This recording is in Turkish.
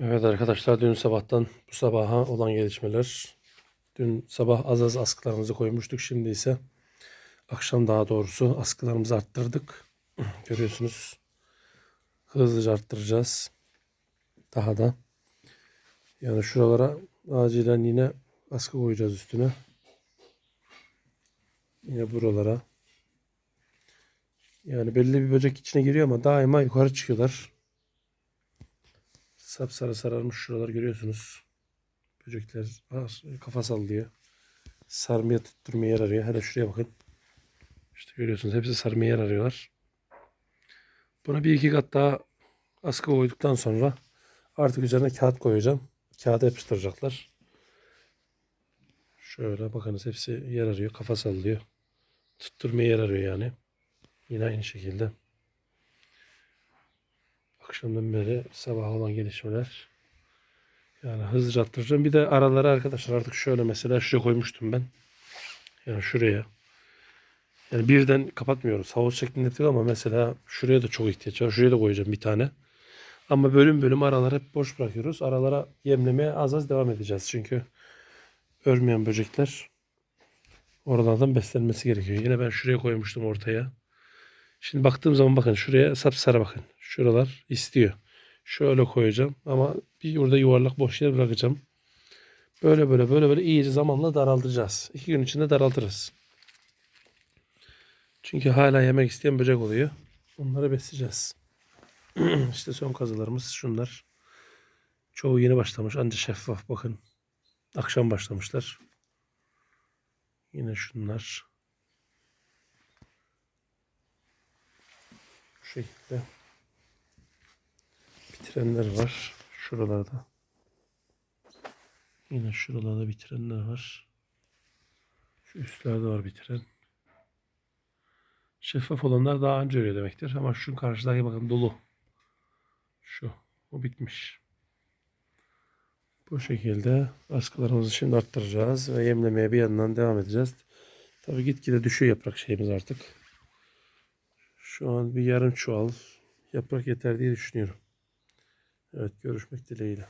Evet arkadaşlar dün sabahtan bu sabaha olan gelişmeler. Dün sabah az az askılarımızı koymuştuk. Şimdi ise akşam daha doğrusu askılarımızı arttırdık. Görüyorsunuz. Hızlıca arttıracağız. Daha da. Yani şuralara acilen yine askı koyacağız üstüne. Yine buralara. Yani belli bir böcek içine giriyor ama daima yukarı çıkıyorlar. Sapsarı sararmış şuralar görüyorsunuz. Böcekler var, kafa sallıyor. Sarmaya tutturmaya yer arıyor. Hele şuraya bakın. İşte görüyorsunuz hepsi sarmaya yer arıyorlar. Buna bir iki kat daha askı koyduktan sonra artık üzerine kağıt koyacağım. Kağıda yapıştıracaklar. Şöyle bakınız hepsi yer arıyor. Kafa sallıyor. Tutturmaya yer arıyor yani. Yine aynı şekilde. Akşamdan beri sabah olan gelişmeler. Yani hızlıca attıracağım. Bir de aralara arkadaşlar artık şöyle mesela şuraya koymuştum ben. Yani şuraya. Yani birden kapatmıyoruz. Havuz şeklinde değil ama mesela şuraya da çok ihtiyaç var. Şuraya da koyacağım bir tane. Ama bölüm bölüm araları hep boş bırakıyoruz. Aralara yemlemeye az az devam edeceğiz. Çünkü örmeyen böcekler oralardan beslenmesi gerekiyor. Yine ben şuraya koymuştum ortaya. Şimdi baktığım zaman bakın şuraya sapsarı bakın. Şuralar istiyor. Şöyle koyacağım ama bir burada yuvarlak boş yer bırakacağım. Böyle böyle böyle böyle iyice zamanla daraltacağız. İki gün içinde daraltırız. Çünkü hala yemek isteyen böcek oluyor. Onları besleyeceğiz. işte son kazılarımız şunlar. Çoğu yeni başlamış. Anca şeffaf bakın. Akşam başlamışlar. Yine şunlar. Şekilde. Bitirenler var. Şuralarda. Yine şuralarda bitirenler var. Şu üstlerde var bitiren. Şeffaf olanlar daha önce öyle demektir. Ama şu karşıdaki bakın dolu. Şu. O bitmiş. Bu şekilde askılarımızı şimdi arttıracağız ve yemlemeye bir yandan devam edeceğiz. Tabii gitgide düşüyor yaprak şeyimiz artık. Şu an bir yarım çuval yaprak yeter diye düşünüyorum. Evet görüşmek dileğiyle.